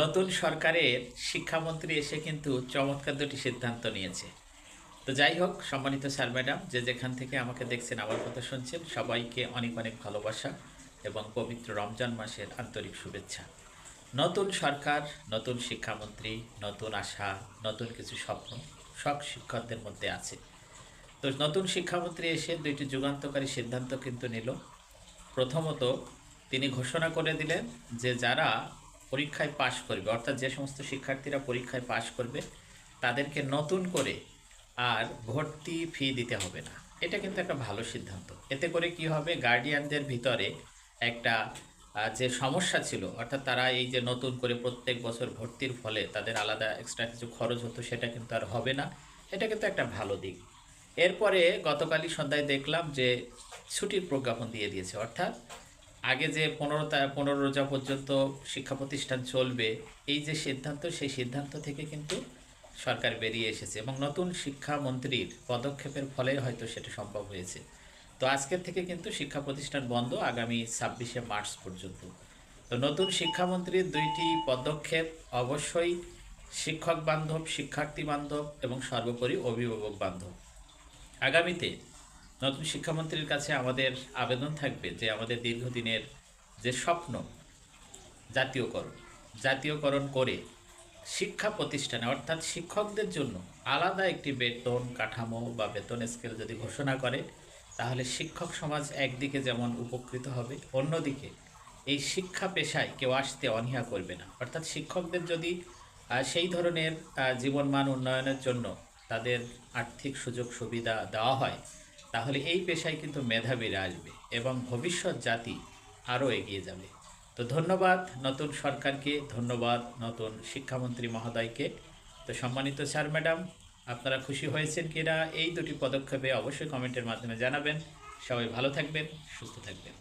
নতুন সরকারের শিক্ষামন্ত্রী এসে কিন্তু চমৎকার দুটি সিদ্ধান্ত নিয়েছে। তো যাই হোক, সম্মানিত স্যার, ম্যাডাম, যে যেখান থেকে আমাকে দেখছেন, আমার কথা শুনছেন, সবাইকে অনেক অনেক ভালোবাসা এবং পবিত্র রমজান মাসের আন্তরিক শুভেচ্ছা। নতুন সরকার, নতুন শিক্ষামন্ত্রী, নতুন আশা, নতুন কিছু স্বপ্ন সব শিক্ষকদের মধ্যে আছে। তো নতুন শিক্ষামন্ত্রী এসে দুইটি যুগান্তকারী সিদ্ধান্ত কিন্তু নিল। প্রথমত তিনি ঘোষণা করে দিলেন যে যারা পরীক্ষায় পাশ করবে। অর্থাৎ যে সমস্ত শিক্ষার্থীরা পরীক্ষায় পাশ করবে, তাদেরকে নতুন করে আর ভর্তি ফি দিতে হবে না। এটা কিন্তু একটা ভালো সিদ্ধান্ত। এতে করে কি হবে? গার্ডিয়ানদের ভিতরে একটা যে সমস্যা ছিল, অর্থাৎ তারা এই যে নতুন করে প্রত্যেক বছর ভর্তির ফলে তাদের আলাদা এক্সট্রা কিছু খরচ হতো, সেটা কিন্তু আর হবে না। এটা কিন্তু একটা ভালো দিক। এরপরে গতকালই সন্ধ্যায় দেখলাম যে ছুটির প্রজ্ঞাপন দিয়ে দিয়েছে। অর্থাৎ আগে যে পনেরো পনেরো রোজা পর্যন্ত শিক্ষা প্রতিষ্ঠান চলবে, এই যে সিদ্ধান্ত, সেই সিদ্ধান্ত থেকে কিন্তু সরকার বেরিয়ে এসেছে এবং নতুন শিক্ষামন্ত্রীর পদক্ষেপের ফলে হয়তো সেটা সম্ভব হয়েছে। তো আজকের থেকে কিন্তু শিক্ষা প্রতিষ্ঠান বন্ধ আগামী ছাব্বিশে মার্চ পর্যন্ত। তো নতুন শিক্ষামন্ত্রীর দুইটি পদক্ষেপ, অবশ্যই শিক্ষক বান্ধব, শিক্ষার্থী বান্ধব এবং সর্বোপরি অভিভাবক বান্ধব। আগামীতে নতুন শিক্ষামন্ত্রীর কাছে আমাদের আবেদন থাকবে যে আমাদের দীর্ঘদিনের যে স্বপ্ন, জাতীয়করণ জাতীয়করণ করে শিক্ষা প্রতিষ্ঠানে, অর্থাৎ শিক্ষকদের জন্য আলাদা একটি বেতন কাঠামো বা বেতন স্কেল যদি ঘোষণা করে, তাহলে শিক্ষক সমাজ একদিকে যেমন উপকৃত হবে, অন্যদিকে এই শিক্ষা পেশায় কেউ আসতে অনীহা করবে না। অর্থাৎ শিক্ষকদের যদি সেই ধরনের জীবনমান উন্নয়নের জন্য তাদের আর্থিক সুযোগ সুবিধা দেওয়া হয় তাহলে এই পেশায় কিন্তু মেধাবীরা আসবে এবং ভবিষ্যৎ জাতি আরও এগিয়ে যাবে। তো ধন্যবাদ নতুন সরকারকে, ধন্যবাদ নতুন শিক্ষামন্ত্রী মহোদয়কে। তো সম্মানিত স্যার, ম্যাডাম, আপনারা খুশি হয়েছেন কিনা? এই দুটি পদক্ষেপে অবশ্যই কমেন্টের মাধ্যমে জানাবেন। সবাই ভালো থাকবেন, সুস্থ থাকবেন।